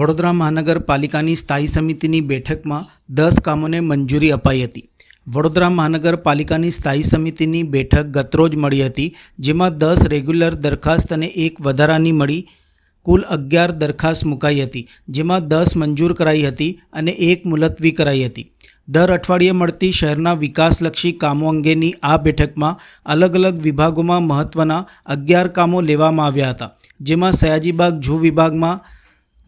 વડોદરા મહાનગરપાલિકાની સ્થાયી સમિતિની બેઠકમાં દસ કામોને મંજૂરી અપાઈ હતી. વડોદરા મહાનગરપાલિકાની સ્થાયી સમિતિની બેઠક ગતરોજ મળી હતી, જેમાં દસ રેગ્યુલર દરખાસ્ત અને એક વધારાની મળી કુલ અગિયાર દરખાસ્ત મુકાઈ હતી, જેમાં દસ મંજૂર કરાઈ હતી અને એક મુલતવી કરાઈ હતી. દર અઠવાડિયે મળતી શહેરના વિકાસલક્ષી કામો અંગેની આ બેઠકમાં અલગ અલગ વિભાગોમાં મહત્ત્વના અગિયાર કામો લેવામાં આવ્યા હતા, જેમાં સયાજીબાગ ઝૂ વિભાગમાં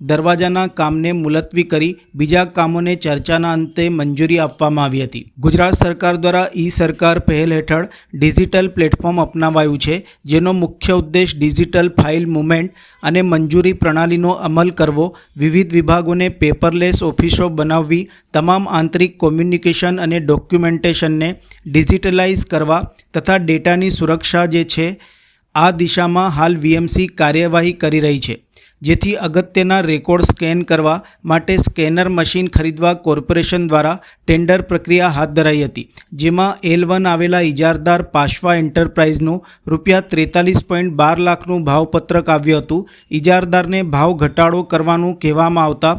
દરવાજાના કામને મુલતવી કરી બીજા કામોને ચર્ચાના અંતે મંજૂરી આપવામાં આવી હતી. ગુજરાત સરકાર દ્વારા ઈ સરકાર પહેલ હેઠળ ડિજિટલ પ્લેટફોર્મ અપનાવાયું છે, જેનો મુખ્ય ઉદ્દેશ ડિજિટલ ફાઇલ મુવમેન્ટ અને મંજૂરી પ્રણાલીનો અમલ કરવો. વિવિધ વિભાગોને પેપરલેસ ઓફિસો બનાવવી, તમામ આંતરિક કોમ્યુનિકેશન અને ડોક્યુમેન્ટેશનને ડિજિટલાઇઝ કરવા તથા ડેટાની સુરક્ષા જે છે, આ દિશામાં હાલ વીએમસી કાર્યવાહી કરી રહી છે. જેથી અગત્યના રેકોર્ડ સ્કેન કરવા માટે સ્કેનર મશીન ખરીદવા કોર્પોરેશન દ્વારા ટેન્ડર પ્રક્રિયા હાથ ધરાઈ હતી, જેમાં એલ વન આવેલા ઇજારદાર પાશવા એન્ટરપ્રાઇઝનું રૂપિયા ત્રેતાલીસ પોઈન્ટ બાર લાખનું ભાવપત્રક આવ્યું હતું. ઇજારદારને ભાવ ઘટાડો કરવાનું કહેવામાં આવતા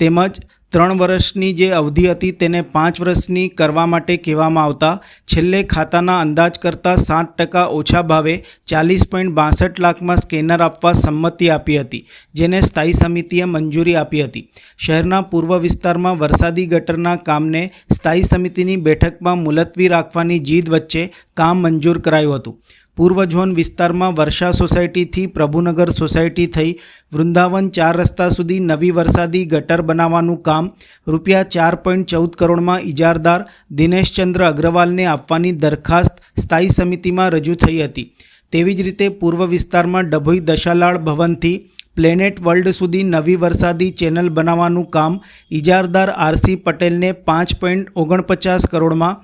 તેમજ ત્રણ વર્ષની જે અવધિ હતી તેને પાંચ વર્ષની કરવા માટે કહેવામાં આવતા છેલ્લે ખાતાના અંદાજ કરતાં સાત ટકા ઓછા ભાવે ચાલીસ પોઈન્ટ બાસઠ લાખમાં સ્કેનર આપવા સંમતિ આપી હતી, જેને સ્થાયી સમિતિએ મંજૂરી આપી હતી. શહેરના પૂર્વ વિસ્તારમાં વરસાદી ગટરના કામને સ્થાયી સમિતિની બેઠકમાં મુલતવી રાખવાની જીદ વચ્ચે કામ મંજૂર કરાયું હતું. પૂર્વ ઝોન વિસ્તારમાં વર્ષા સોસાયટીથી પ્રભુનગર સોસાયટી થઈ વૃંદાવન ચાર રસ્તા સુધી નવી વરસાદી ગટર બનાવવાનું કામ રૂપિયા ચાર પોઈન્ટ ચૌદ કરોડમાં ઇજારદાર દિનેશચંદ્ર અગ્રવાલને આપવાની દરખાસ્ત સ્થાયી સમિતિમાં રજૂ થઈ હતી. તેવી જ રીતે પૂર્વ વિસ્તારમાં ડભોઈ દશાલાળ ભવનથી પ્લેનેટ વર્લ્ડ સુધી નવી વરસાદી ચેનલ બનાવવાનું કામ ઇજારદાર આરસી પટેલને પાંચ પોઈન્ટ ઓગણપચાસ કરોડમાં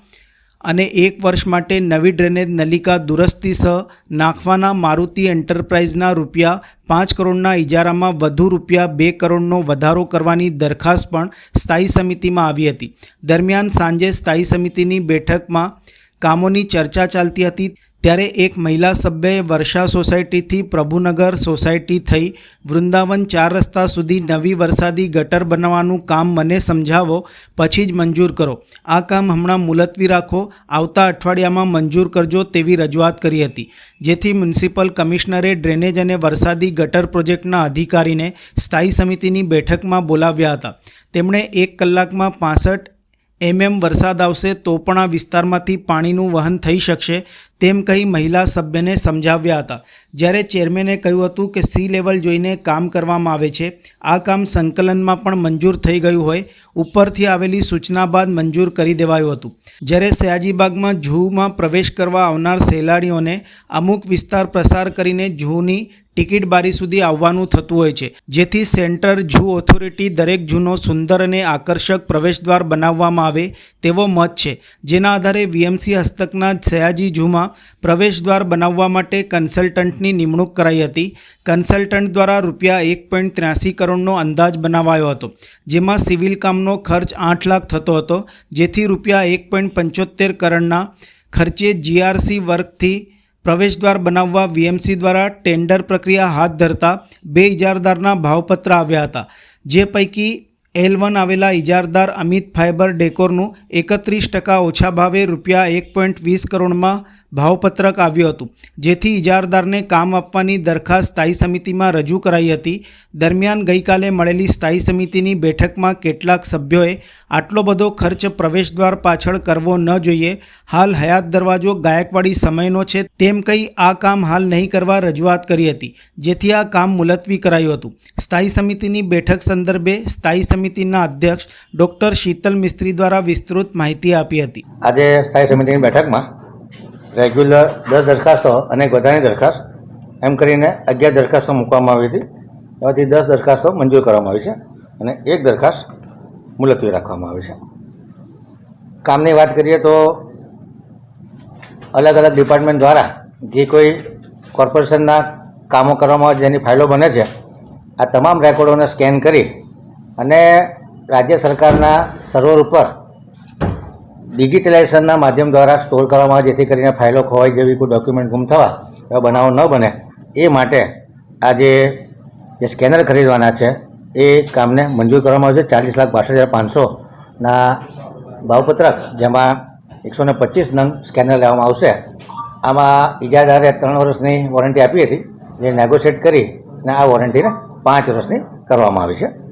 અને એક વર્ષ માટે નવી ડ્રેનેજ નલિકા દુરસ્તી સહ નાખવાના મારુતિ એન્ટરપ્રાઇઝના રૂપિયા પાંચ કરોડના ઇજારામાં વધુ રૂપિયા બે કરોડનો વધારો કરવાની દરખાસ્ત પણ સ્થાયી સમિતિમાં આવી હતી. દરમિયાન સાંજે સ્થાયી સમિતિની બેઠકમાં કામોની ચર્ચા ચાલતી હતી. ત્યારે એક મહિલા સભ્યએ વર્ષા સોસાયટીથી પ્રભુનગર સોસાયટી થઈ વૃંદાવન ચાર રસ્તા સુધી નવી વરસાદી ગટર બનાવવાનું કામ મને સમજાવો, પછી જ મંજૂર કરો. આ કામ હમણાં મુલતવી રાખો, આવતા અઠવાડિયામાં મંજૂર કરજો તેવી રજૂઆત કરી હતી. જેથી મ્યુનિસિપલ કમિશનરે ડ્રેનેજ અને વરસાદી ગટર પ્રોજેક્ટના અધિકારીને સ્થાયી સમિતિની બેઠકમાં બોલાવ્યા હતા. તેમણે એક કલાકમાં પાસઠ એમએમ વરસાદ આવશે તો પણ આ વિસ્તારમાંથી પાણીનું વહન થઈ શકશે, તેમ કહી મહિલા સભ્યને સમજાવ્યા હતા. જ્યારે ચેરમેને કહ્યું હતું કે સી લેવલ જોઈને કામ કરવામાં આવે છે, આ કામ સંકલનમાં પણ મંજૂર થઈ ગયું હોય, ઉપરથી આવેલી સૂચના બાદ મંજૂર કરી દેવાયું હતું. જ્યારે સયાજીબાગમાં જૂમાં પ્રવેશ કરવા આવનાર સહેલાણીઓને અમુક વિસ્તાર પ્રસાર કરીને ઝૂની ટિકિટ બારી સુધી આવવાનું થતું હોય છે, જેથી સેન્ટર ઝૂ ઓથોરિટી દરેક ઝૂનો સુંદર અને આકર્ષક પ્રવેશદ્વાર બનાવવામાં આવે તેવો મત છે. જેના આધારે વીએમસી હસ્તકના સયાજી ઝૂમાં પ્રવેશદ્વાર બનાવવા માટે કન્સલ્ટન્ટની નિમણૂક કરાઈ હતી. કન્સલ્ટન્ટ દ્વારા રૂપિયા એક પોઈન્ટ ત્ર્યાસી કરોડનો અંદાજ બનાવાયો હતો, જેમાં સિવિલ કામનો ખર્ચ આઠ લાખ થતો હતો, જેથી રૂપિયા એક પોઈન્ટ પંચોતેર કરોડના ખર્ચે જીઆરસી વર્કથી પ્રવેશદ્વાર બનાવવા વીએમસી દ્વારા ટેન્ડર પ્રક્રિયા હાથ ધરતા બે ઇજારદારના ભાવપત્ર આવ્યા હતા, જે પૈકી એલ વન આવેલા ઇજારદાર અમિત ફાઇબર ડેકોરનું એકત્રીસ ટકા ઓછા ભાવે રૂપિયા એક પોઈન્ટ વીસ કરોડમાં ભાવપત્રક આવ્યું હતું, જેથી ઇજારદારને કામ આપવાની દરખાસ્ત સ્થાયી સમિતિમાં રજૂ કરાઈ હતી. દરમિયાન ગઈકાલે મળેલી સ્થાયી સમિતિની બેઠકમાં કેટલાક સભ્યોએ આટલો બધો ખર્ચ પ્રવેશદ્વાર પાછળ કરવો ન જોઈએ, હાલ હયાત દરવાજો ગાયકવાડી સમયનો છે, તેમ કહી આ કામ હાલ નહીં કરવા રજૂઆત કરી હતી, જેથી આ કામ મુલતવી કરાયું હતું. સ્થાયી સમિતિની બેઠક સંદર્ભે સ્થાયી સમિતિના અધ્યક્ષ ડૉક્ટર શીતલ મિસ્ત્રી દ્વારા વિસ્તૃત માહિતી આપી હતી. આજે સ્થાયી સમિતિની બેઠકમાં રેગ્યુલર દસ દરખાસ્તો અને વધારાની દરખાસ્ત, એમ કરીને અગિયાર દરખાસ્તો મૂકવામાં આવી હતી. એમાંથી દસ દરખાસ્તો મંજૂર કરવામાં આવી છે અને એક દરખાસ્ત મુલતવી રાખવામાં આવી છે. કામની વાત કરીએ તો અલગ અલગ ડિપાર્ટમેન્ટ દ્વારા જે કોઈ કોર્પોરેશનના કામો કરવામાં જેની ફાઇલો બને છે, આ તમામ રેકોર્ડોને સ્કેન કરી અને રાજ્ય સરકારના સર્વર ઉપર ડિજિટલાઇઝેશનના માધ્યમ દ્વારા સ્ટોર કરવામાં આવે, જેથી કરીને ફાઇલો ખોવાઈ જેવી કોઈ ડોક્યુમેન્ટ ગુમ થવા, એવા બનાવો ન બને. એ માટે આ જે જે સ્કેનર ખરીદવાના છે, એ કામને મંજૂર કરવામાં આવ્યું છે. ચાલીસ લાખ બાસઠ હજાર પાંચસોના ભાવપત્રક, જેમાં એકસો ને પચીસ નંગ સ્કેનર લેવામાં આવશે. આમાં ઇજાદારે ત્રણ વર્ષની વોરંટી આપી હતી, જે નેગોશિએટ કરી અને આ વોરંટીને પાંચ વર્ષની કરવામાં આવી છે.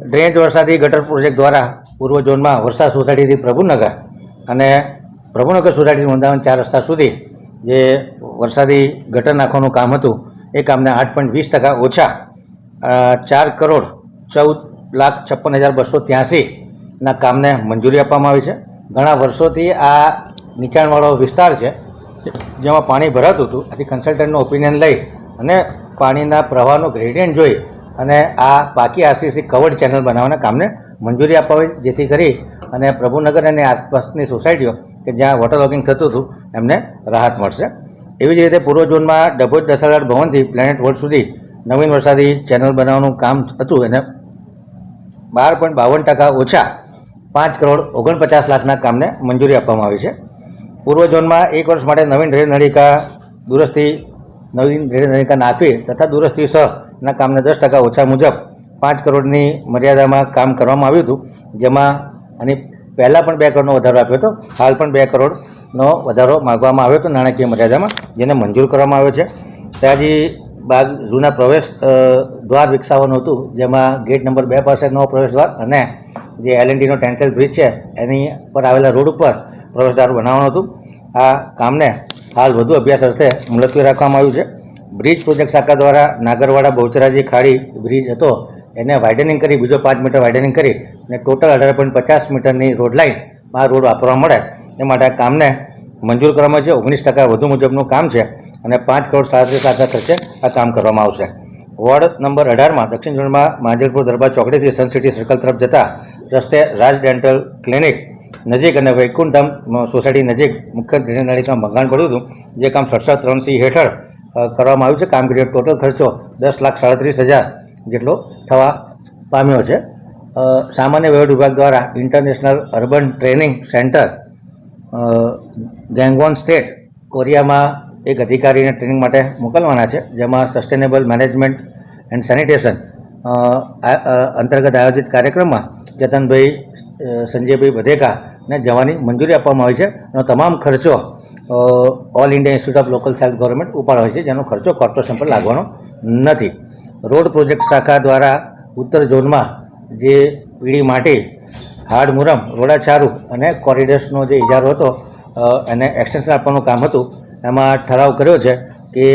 ડ્રેનેજ વરસાદી ગટર પ્રોજેક્ટ દ્વારા પૂર્વ ઝોનમાં વરસાદ સોસાયટીથી પ્રભુનગર અને પ્રભુનગર સોસાયટીથી વૃંદાવન ચાર રસ્તા સુધી જે વરસાદી ગટર નાખવાનું કામ હતું, એ કામને આઠ પોઈન્ટ વીસ ટકા ઓછા ચાર કરોડ ચૌદ લાખ છપ્પન હજાર બસો ત્યાસીના કામને મંજૂરી આપવામાં આવી છે. ઘણા વર્ષોથી આ નીચાણવાળો વિસ્તાર છે, જેમાં પાણી ભરાતું હતું. આથી કન્સલ્ટન્ટનો ઓપિનિયન લઈ અને પાણીના પ્રવાહનો ગ્રેડિયન્ટ જોઈ અને આ પાકી આરસીસી કવર્ડ ચેનલ બનાવવાના કામને મંજૂરી અપાવે જેથી કરી અને પ્રભુનગર અને આસપાસની સોસાયટીઓ કે જ્યાં વોટર લોગિંગ થતું હતું, એમને રાહત મળશે. એવી જ રીતે પૂર્વ ઝોનમાં ડભોજ દસાલાડ ભવનથી પ્લેનેટ વર્લ્ડ સુધી નવીન વરસાદી ચેનલ બનાવવાનું કામ હતું એને બાર પોઈન્ટ બાવન ટકા ઓછા પાંચ કરોડ ઓગણપચાસ લાખના કામને મંજૂરી આપવામાં આવી છે. પૂર્વ ઝોનમાં એક વર્ષ માટે નવીન રેલ નળિકા દુરસ્તી નવીન રેલ નળિકા નાખવી તથા દુરસ્તી સહના કામને દસ ટકા ઓછા મુજબ પાંચ કરોડની મર્યાદામાં કામ કરવામાં આવ્યું હતું, જેમાં આની પહેલાં પણ બે કરોડનો વધારો આપ્યો હતો, હાલ પણ બે કરોડનો વધારો માગવામાં આવ્યો હતો નાણાકીય મર્યાદામાં, જેને મંજૂર કરવામાં આવ્યો છે. સયાજી બાગ જૂના પ્રવેશ દ્વાર વિકસાવવાનું હતું, જેમાં ગેટ નંબર બે પાસે નવો પ્રવેશ દ્વાર અને જે એલ નો ટેન્સલ બ્રિજ છે, એની પર આવેલા રોડ ઉપર પ્રવેશદ્વાર બનાવવાનું હતું. આ કામને હાલ વધુ અભ્યાસ અર્થે મુલતવી રાખવામાં આવ્યું છે. બ્રિજ પ્રોજેક્ટ શાખા દ્વારા નાગરવાડા બહુચરાજી ખાડી બ્રિજ હતો. એને વાઇડનિંગ કરી, બીજો પાંચ મીટર વાઇડનિંગ કરી અને ટોટલ અઢાર પોઈન્ટ પચાસ મીટરની રોડ લાઇનમાં રોડ વાપરવા મળે. એ માટે આ કામને મંજૂર કરવામાં છે ઓગણીસ ટકા વધુ મુજબનું કામ છે અને પાંચ કરોડ સાડત્રીસ લાખના ખર્ચે આ કામ કરવામાં આવશે. વોર્ડ નંબર અઢારમાં દક્ષિણ ઝોનમાં માંજલપુર દરબાર ચોકડીથી સન સિટી સર્કલ તરફ જતા રસ્તે રાજ ડેન્ટલ ક્લિનિક નજીક અને વૈકુંઠધામ સોસાયટી નજીક મુખ્ય નળીમાં ભંગાણ પડ્યું હતું. જે કામ સડસઠ ત્રણ સી હેઠળ કરવામાં આવ્યું છે. કામગીરી ટોટલ ખર્ચો દસ લાખ સાડત્રીસ હજાર જેટલો થવા પામ્યો છે. સામાન્ય વહીવટ વિભાગ દ્વારા international urban training centre Gangwon state કોરિયામાં એક અધિકારીને ટ્રેનિંગ માટે મોકલવાના છે, જેમાં સસ્ટેનેબલ મેનેજમેન્ટ એન્ડ સેનિટેશન અંતર્ગત આયોજિત કાર્યક્રમમાં જતનભાઈ સંજયભાઈ બધેકાને જવાની મંજૂરી આપવામાં આવી છે. અને તમામ ખર્ચો all India institute of local self government ઉપાડવાનો છે જેનો ખર્ચો કોર્પોરેશન પર લાગવાનો નથી. રોડ પ્રોજેક્ટ શાખા દ્વારા ઉત્તર ઝોનમાં જે પીડી માટી હાડમુરમ રોડાચારું અને કોરિડર્સનો જે ઇજારો હતો એને એક્સટેન્શન આપવાનું કામ હતું એમાં ઠરાવ કર્યો છે કે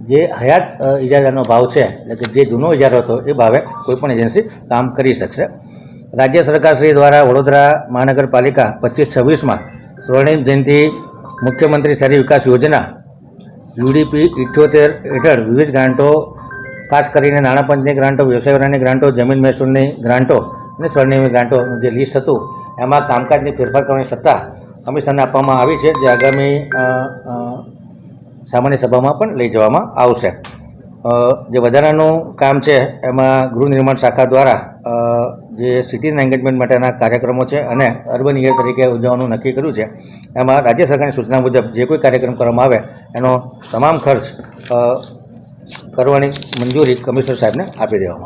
જે હયાત અ, ઇજારાનો ભાવ છે એટલે કે જે જૂનો ઇજારો હતો એ ભાવે કોઈપણ એજન્સી કામ કરી શકશે. રાજ્ય સરકાર શ્રી દ્વારા વડોદરા મહાનગરપાલિકા પચીસ છવ્વીસમાં સ્વર્ણિમ જયંતિ મુખ્યમંત્રી શહેરી વિકાસ યોજના, યુડીપી ઇઠ્યોતેર હેઠળ વિવિધ ગ્રાન્ટો, ખાસ કરીને નાણાપંચની ગ્રાન્ટો વ્યવસાય વેરાની ગ્રાન્ટો, જમીન મહેસૂલની ગ્રાન્ટો અને સ્વર્ણિમ ગ્રાન્ટોનું જે લિસ્ટ હતું, એમાં કામકાજની ફેરફાર કરવાની સત્તા કમિશનને આપવામાં આવી છે, જે આગામી સામાન્ય સભામાં પણ લઈ જવામાં આવશે. જે વધારાનું કામ છે, એમાં ગૃહ નિર્માણ શાખા દ્વારા જે સિટીઝન એન્ગેજમેન્ટ માટેના કાર્યક્રમો છે અને અર્બન યર તરીકે ઉજવવાનું નક્કી કર્યું છે, એમાં રાજ્ય સરકારની સૂચના મુજબ જે કોઈ કાર્યક્રમ કરવામાં આવે, એનો તમામ ખર્ચ કરવાની મંજૂરી કમિશનર સાહેબને આપી દેવામાં